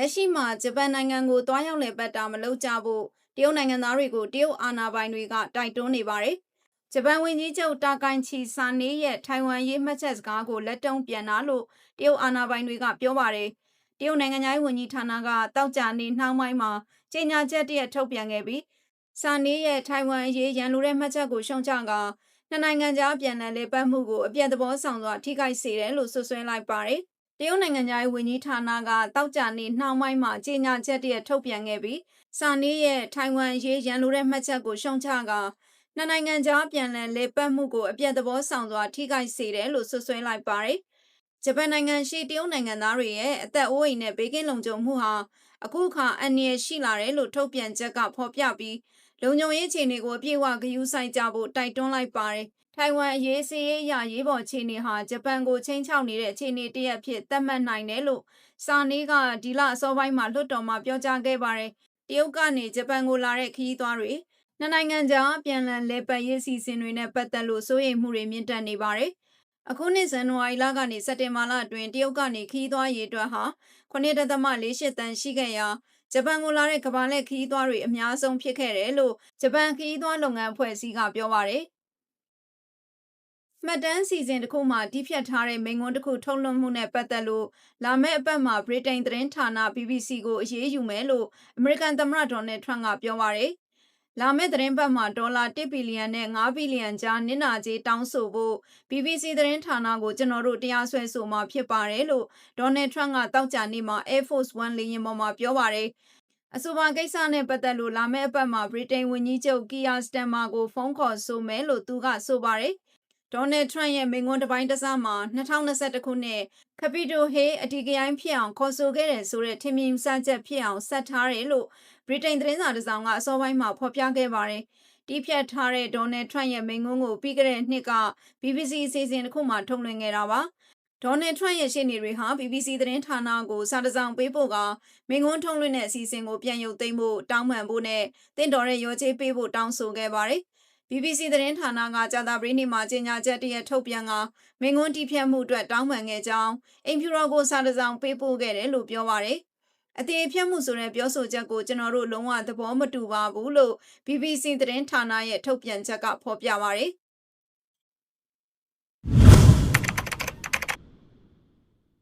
လက်ရှိမှာဂျပန်နိုင်ငံကိုတွားရောက်လည်ပတ်တာမလုပ်ကြဖို့တရုတ်နိုင်ငံသားတွေကိုတရုတ်အာဏာပိုင်တွေကတိုက်တွန်းနေပါတယ်။ဂျပန်ဝန်ကြီးချုပ်တာကိုင်ချီဆာနေရဲ့ထိုင်ဝမ်ရေးမှတ်ချက်စကားကိုလက်တုံ့ပြန်တာလို့တရုတ်အာဏာပိုင်တွေကပြောပါတယ်။တရုတ်နိုင်ငံသားဝန်ကြီးဌာနကတောက်ကြနေနှောင်းပိုင်းမှာကြေညာချက်တရက်ထုတ်ပြန်ခဲ့ပြီးဆာနေရဲ့ထိုင်ဝမ်ရေးရန်လိုတဲ့မှတ်ချက်ကိုရှုံချကနှစ်နိုင်ငံကြားပြန်လည်လေပတ်မှုကိုအပြည့်သဘောဆောင်စွာထိခိုက်စေတယ်လို့ဆွဆွဲလိုက်ပါတယ်။ တရုတ်နိုင်ငံသားဝန်ကြီးဌာနကတောက်ကြနေနှောင်းပိုင်းမှာကြေညာချက်တရက်ထုတ်ပြန်ခဲ့ပြီးဆာနေရဲ့ထိုင်ဝမ်ရေးရန်လိုတဲ့မှတ်ချက်ကိုရှုံချကနှစ်နိုင်ငံကြားပြန်လည်လေပတ်မှုကိုအပြည့်သဘောဆောင်စွာထိခိုက်စေတယ်လို့ဆွဆွဲလိုက်ပါတယ်။ဂျပန်နိုင်ငံရှိတရုတ်နိုင်ငံသားတွေရဲ့အသက်အိုးအိမ်နဲ့ဘေးကင်းလုံခြုံမှုဟာအခုအခါအန္တရာယ်ရှိလာတယ်လို့ထုတ်ပြန်ချက်ကဖော်ပြပြီး လုံခြုံရေးအခြေအနေကိုအပြည့်အဝဂရုစိုက်ကြဖို့တိုက်တွန်းလိုက်ပါတယ်။ထိုင်ဝမ်အရေးစီးရေးအရာရေးပေါ်အခြေအနေဟာဂျပန်ကိုချင်းချောက်နေတဲ့အခြေအနေတစ်ရပ်ဖြစ်သတ်မှတ်နိုင်တယ်လို့စာနေကဒီလအစောပိုင်းမှာလွှတ်တော်မှာပြောကြားခဲ့ပါတယ်။တရုတ်ကနေဂျပန်ကိုလာတဲ့ခရီးသွားတွေနှစ်နိုင်ငံကြားပြန်လည်လဲပတ်ရေးစီစဉ်တွေနဲ့ပတ်သက်လို့စိုးရိမ်မှုတွေမြင့်တက်နေပါတယ်။အခုနှစ်ဇန်နဝါရီလကနေစက်တင်ဘာလအတွင်းတရုတ်ကနေခီးသွားရေးအတွက်ဟာ9.48တန်ရှိခဲ့ရာ ဂျပန်ကိုလာတဲ့ကမ္ဘာလက်ခီးသွားတွေအများဆုံးဖြစ်ခဲ့တယ်လို့ဂျပန်ခီးသွားလုပ်ငန်းအဖွဲ့အစည်းကပြောပါတယ်။မှတ်တမ်းစီစဉ်တစ်ခုမှတိဖြတ်ထားတဲ့မိန့်ခွန်းတစ်ခုထုတ်လွှင့်မှုနဲ့ပတ်သက်လို့လာမယ့်အပတ်မှာဗြိတိန်သတင်းဌာန BBC ကိုအရေးယူမယ်လို့အမေရိကန်သမ္မတဒေါ်နယ်ထရန့်ကပြောပါတယ်။ လာမယ့်သတင်းပတ်မှာဒေါ်လာ1ဘီလီယံနဲ့9ဘီလီယံကြားနစ်နာကြေးတောင်းဆိုဖို့ BBC သတင်းဌာနကိုကျွန်တော်တို့တရားစွဲဆိုမှာဖြစ်ပါတယ်လို့ဒေါ်နယ်ထရန့်ကတောက်ကြနေမှာ Air Force One လေယာဉ်ပေါ်မှာပြောပါတယ်အဆိုပါကိစ္စနဲ့ပတ်သက်လို့လာမယ့်အပတ်မှာဗြိတိန်ဝန်ကြီးချုပ်ကီယာစတန်မာကိုဖုန်းခေါ်ဆိုမယ်လို့သူကဆိုပါတယ် ဒေါ်နယ်ထရန့်ရဲ့မိန့်ခွန်းတစ်ပိုင်းတစ်စားမှာ2021ခုနှစ်ကပီတိုဟေးအတီကရိုင်းဖြစ်အောင်ခေါ်ဆိုခဲ့တယ်ဆိုတဲ့ထင်မြင်စချက်ဖြစ်အောင်ဆက်ထားတယ်လို့ဗြိတိန်သတင်းစာတစ်စောင်ကအစောပိုင်းမှာဖော်ပြခဲ့ပါတယ်။တီးဖြတ်ထားတဲ့ဒေါ်နယ်ထရန့်ရဲ့မိန့်ခွန်းကိုပြီးခဲ့တဲ့နှစ်က BBC အစီအစဉ်တစ်ခုမှထုတ်လွှင့်ခဲ့တာပါ။ဒေါ်နယ်ထရန့်ရဲ့ရှေ့နေတွေဟာ BBC သတင်းဌာနကိုစာတစောင်ပေးဖို့ကမိန့်ခွန်းထုတ်လွှင့်တဲ့အစီအစဉ်ကိုပြန်ရုပ်သိမ်းဖို့တောင်းပန်ဖို့နဲ့တင့်တော်တဲ့ရောချေးပေးဖို့တောင်းဆိုခဲ့ပါတယ်။ BBC သတင်းဌာနကကြာသပတေးနေ့မှာကြေညာချက်တရက်ထုတ်ပြန်ကမင်းကွန်းတီးဖြတ်မှုအတွက်တောင်းပန်ခဲ့ကြောင်းအိမ်ဖြူတော်ကိုစာတစောင်ပေးပို့ခဲ့တယ်လို့ပြောပါတယ်အသေးဖြတ်မှုဆိုတဲ့ပြောဆိုချက်ကိုကျွန်တော်တို့လုံးဝသဘောမတူပါဘူးလို့ BBC သတင်းဌာနရဲ့ထုတ်ပြန်ချက်ကဖော်ပြပါရယ်